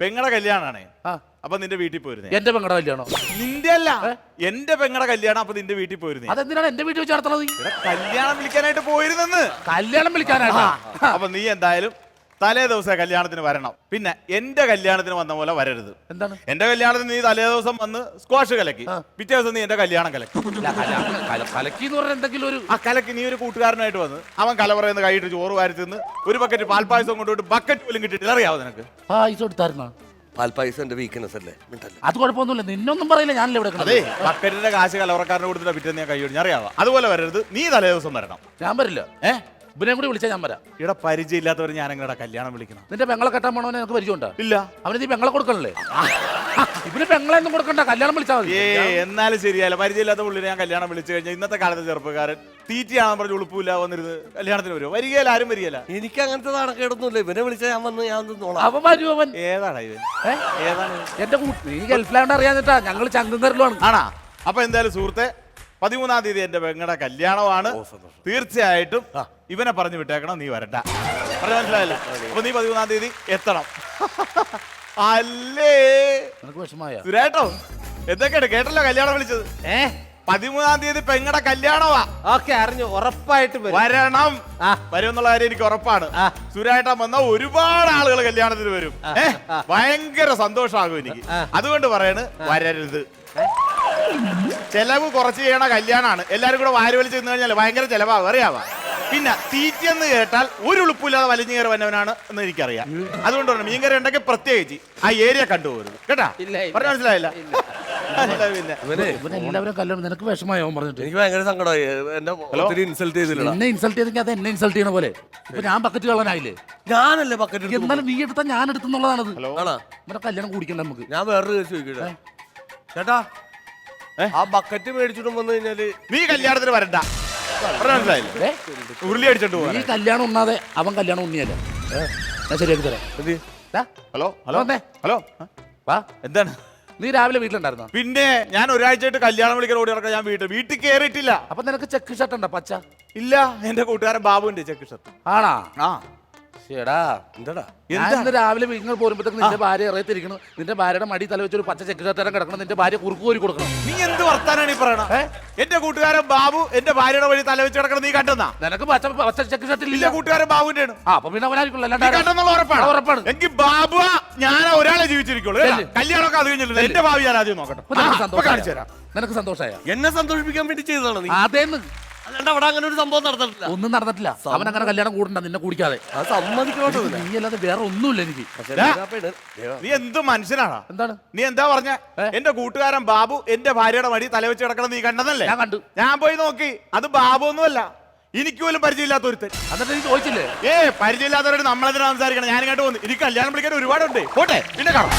പെങ്ങടെ കല്യാണാണ്. അപ്പൊ നിന്റെ വീട്ടിൽ പോയിരുന്നേ? എന്റെ പെങ്ങളുടെ കല്യാണോ? നിന്റെ അല്ല. എന്റെ പെങ്ങടെ കല്യാണം അപ്പൊ നിന്റെ വീട്ടിൽ പോയിരുന്നേ? അതെന്തിനാണ് എന്റെ വീട്ടിൽ വെച്ച് ഇവിടെ കല്യാണം വിളിക്കാനായിട്ട് പോയിരുന്നെന്ന്. കല്യാണം വിളിക്കാനായിട്ട്? അപ്പൊ നീ എന്തായാലും തലേ ദിവസം കല്യാണത്തിന് വരണം. പിന്നെ എന്റെ കല്യാണത്തിന് വന്ന പോലെ വരരുത്. എന്താണ്? എന്റെ കല്യാണത്തിന് നീ തലേ ദിവസം വന്ന് സ്ക്വാഷ് കലക്കി. പിറ്റേ ദിവസം നീ എന്റെ കല്യാണം കലക്കി. കലക്കി എന്ന് പറഞ്ഞ എന്തെങ്കിലും ഒരു ആ കലക്കി നീ ഒരു കൂട്ടുകാരനായിട്ട് വന്ന് അവൻ കലവറയെന്ന് കൈയിട്ട് ചോറ് വാരി തിന്ന് ഒരു ബക്കറ്റ് പാൽപ്പായസം കൊണ്ടുപോയിട്ട് ബക്കറ്റ് പോലും കിട്ടിയിട്ടില്ല. അറിയാവോ നിനക്ക്? ഐസ് എടുത്തായിരുന്ന? പാൽപ്പായസം എന്റെ വീക്ക്നെസ് അല്ലേ? അത് കുഴപ്പമൊന്നുമില്ല. നിന്നൊന്നും പറയില്ല. ഞാനല്ലേ ഇവിടെ അതെ. ബക്കറ്റിന്റെ കാശ് കലവറക്കാരനെ കൊടുത്തിട്ട് പിറ്റേ ഞാൻ കൈ ഞാൻ അറിയാവോ? അതുപോലെ വരരുത്. നീ തലേ ദിവസം വരണം. ഞാൻ വരില്ല. ഏ? ഇവനെ കൂടി വിളിച്ചാൽ ഞാൻ വരാം. ഇവിടെ പരിചയമില്ലാത്തവർ ഞാൻ എങ്ങനെ കല്യാണം വിളിക്കണം? നിന്റെ പെങ്ങളെ കെട്ടാൻ പോണവനെ നിനക്ക് പരിചയമുണ്ടോ? ഇല്ല. അവന് നീ പെങ്ങളെ കൊടുക്കണല്ലേ? ഇവന് പെങ്ങളെന്നും കൊടുക്കണ്ട കല്യാണം വിളിച്ചാൽ മതി. ഏ എന്നാലും ശരിയല്ല പരിചയമില്ലാത്ത പുള്ളിനെ ഞാൻ കല്യാണം വിളിച്ചു കഴിഞ്ഞാൽ ഇന്നത്തെ കാലത്തെ ചെറുപ്പക്കാരൻ തീറ്റിയാണെന്ന് പറഞ്ഞ് ഉളുപ്പില്ല വന്നിരുന്നത് കല്യാണത്തിന് വരുമോ വരികയില്ല ആരും വരികയില്ല. എനിക്ക് അങ്ങനത്തെ നടക്കേടൊന്നുമില്ല ഇവനെ വിളിച്ചാൽ ഞാൻ വന്ന് ഞാൻ നിന്നോളാം അവൻ വരും അവൻ. ഏതാണ് ഇവൻ? ഏ? ഏതാണ്? ഇവൻ? എന്റെ കൂട്ട് നീ ഗൾഫിലാണ്ട് അറിയാൻ ഞങ്ങൾ ചങ്കുങ്കറിലാണ് ആണാ? അപ്പൊ എന്തായാലും സുഹൃത്തെ പതിമൂന്നാം തീയതി എന്റെ പെങ്ങളുടെ കല്യാണമാണ്. തീർച്ചയായിട്ടും ഇവനെ പറഞ്ഞു വിട്ടേക്കണം നീ വരണ്ട. പറഞ്ഞു മനസ്സിലായില്ല? അപ്പൊ നീ പതിമൂന്നാം തീയതി എത്തണം. അല്ലേ? സുരേട്ടോ എന്തൊക്കെയാണ് കേട്ടല്ലോ കല്യാണം വിളിച്ചത്. ഏ? പതിമൂന്നാം തീയതി പെങ്ങടെ കല്യാണമാ. ഓക്കെ അറിഞ്ഞു. ഉറപ്പായിട്ട് വരണം. ആ. വരുമെന്നുള്ള കാര്യം എനിക്ക് ഉറപ്പാണ്. സുരായിട്ടാ വന്ന ഒരുപാട് ആളുകൾ കല്യാണത്തിന് വരും. ഭയങ്കര സന്തോഷമാകും എനിക്ക്. അതുകൊണ്ട് പറയണ് വരരുത്. ചെലവ് കുറച്ച് ചെയ്യണ കല്യാണമാണ് എല്ലാരും കൂടെ വാരി വലിച്ച് നിന്ന് കഴിഞ്ഞാൽ ഭയങ്കര ചെലവാകും അറിയാവാ? പിന്നെ തീറ്റെന്ന് കേട്ടാൽ ഒരു ഉളുപ്പില്ലാതെ വലിഞ്ഞു കയറി വന്നവനാണ് എന്ന് എനിക്കറിയാം. അതുകൊണ്ട് പറഞ്ഞു മീൻകറി ഉണ്ടെങ്കിൽ പ്രത്യേകിച്ച് ആ ഏരിയ കണ്ടുപോകരുത് കേട്ടാ. പറഞ്ഞ മനസ്സിലായില്ല? എല്ലാവരും കല്യാണം നിനക്ക് വിഷമയോ പറഞ്ഞിട്ട്. എനിക്ക് ഭയങ്കര സങ്കടമായി. എന്നെ ഒത്തിരി ഇൻസൾട്ട് ചെയ്തില്ല എന്നെ ഇൻസൾട്ട് ചെയ്തെങ്കിൽ അത് എന്നെ ഇൻസൾട്ട് ചെയ്യണ പോലെ. ഇപ്പൊ ഞാൻ ബക്കറ്റ് ഞാനല്ലേ ബക്കറ്റ് എന്നാലും നീ എടുത്താ ഞാൻ എടുത്തെന്നുള്ളതാണത്. കല്യാണം കുടിക്കണ്ട നമുക്ക്. ഞാൻ വേറൊരു കേസ് ചോദിക്കട്ടെ? ചേട്ടാ? ആ ബക്കറ്റ് മേടിച്ചിട്ട് വന്നു കഴിഞ്ഞാൽ നീ കല്യാണത്തിന് വരണ്ട. മനസ്സിലായില്ലേ? ഉരുളി അടിച്ചിട്ട് പോകാൻ നീ കല്യാണം ഉണ്ണാതെ അവൻ കല്യാണം ഉണ്ണിയല്ല? ഞാൻ ശരിയാക്കി തരാം. എന്ത്? ദാ, ഹലോ ഹലോ. വന്നേ. ഹലോ. വാ. എന്താണ്? നീ രാവിലെ വീട്ടിലുണ്ടായിരുന്നോ? പിന്നെ ഞാൻ ഒരാഴ്ചയായിട്ട് കല്യാണം വിളിക്കാൻ ഓടി നടക്കാൻ ഞാൻ വീട്ടിൽ വീട്ടിൽ കയറിയിട്ടില്ല അപ്പൊ നിനക്ക് ചെക്ക് ഷർട്ട് ഉണ്ടോ പച്ച? ഇല്ല എന്റെ കൂട്ടുകാരൻ ബാബുവിന്റെ ചെക്ക് ഷർട്ട് ആണാ? ആ. എന്താടാ? രാവിലെ നിങ്ങൾ പോരുമ്പോഴത്തേക്ക് നിന്റെ ഭാര്യ ഇറയത്തിരിക്കണം നിന്റെ ഭാര്യയുടെ മടി തല വെച്ചൊരു പച്ച ചെക്കുചാത്തരം കിടക്കണം. നിന്റെ ഭാര്യ കുറുക്ക് കോരി കൊടുക്കണം. നീ എന്ത് വർത്താനാണ് ഈ പറയണ എന്റെ കൂട്ടുകാരൻ ബാബു എന്റെ ഭാര്യയുടെ വഴി തല വെച്ച് കിടക്കണം നീ കണ്ടെന്നാ? നിനക്ക് പച്ച പച്ച ചെക്കുചാത്തില്ല കൂട്ടുകാരൻ ബാബുവിന്റെ ആണ് ആ അപ്പൊ പിന്നെ അവനായിരിക്കും ഉറപ്പാണ്. ഉറപ്പാണ്. എങ്കിൽ ബാബു ഞാൻ ഒരാളെ ജീവിച്ചിരിക്കുള്ളൂ. കല്യാണമൊക്കെ അത് കഴിഞ്ഞില്ല എന്റെ ഭാവി ഞാൻ ആദ്യം നോക്കട്ടെ. കാണിച്ചു തരാം. നിനക്ക് സന്തോഷമായ? എന്നെ സന്തോഷിപ്പിക്കാൻ വേണ്ടി ചെയ്തതാണ് നീ? അതേന്ന് അല്ലാണ്ട് അവിടെ അങ്ങനെ ഒരു സംഭവം നടന്നിട്ടില്ല. ഒന്നും നടന്നിട്ടില്ല. അവൻ അങ്ങനെ കല്യാണം കൂടണ്ട നിന്നെ കൂടിക്കാതെ. അത് സമ്മതിക്കണോട്ടോ. നീ അല്ലാതെ വേറെ ഒന്നുമില്ല എനിക്ക്. പക്ഷേ നീ എന്ത് മനുഷ്യനാണ് എന്താണ്? നീ എന്താ പറഞ്ഞ? എന്റെ കൂട്ടുകാരൻ ബാബു എന്റെ ഭാര്യയുടെ വഴി തലവെച്ച് കിടക്കണം നീ കണ്ടതല്ലേ? ഞാൻ കണ്ടു. ഞാൻ പോയി നോക്കി. അത് ബാബു ഒന്നുമല്ല. എനിക്ക് പോലും പരിചയമില്ലാത്ത ഒരുത്തൻ എന്നിട്ട് എനിക്ക് ചോദിച്ചില്ലേ? ഏ പരിചയമില്ലാത്തവരോട് നമ്മളെന്തിനാ സംസാരിക്കണം? ഞാൻ ഇങ്ങോട്ട് വന്നു. എനിക്ക് കല്യാണം വിളിക്കാൻ ഒരുപാടുണ്ട്. പോട്ടെ പിന്നെ കാണാം.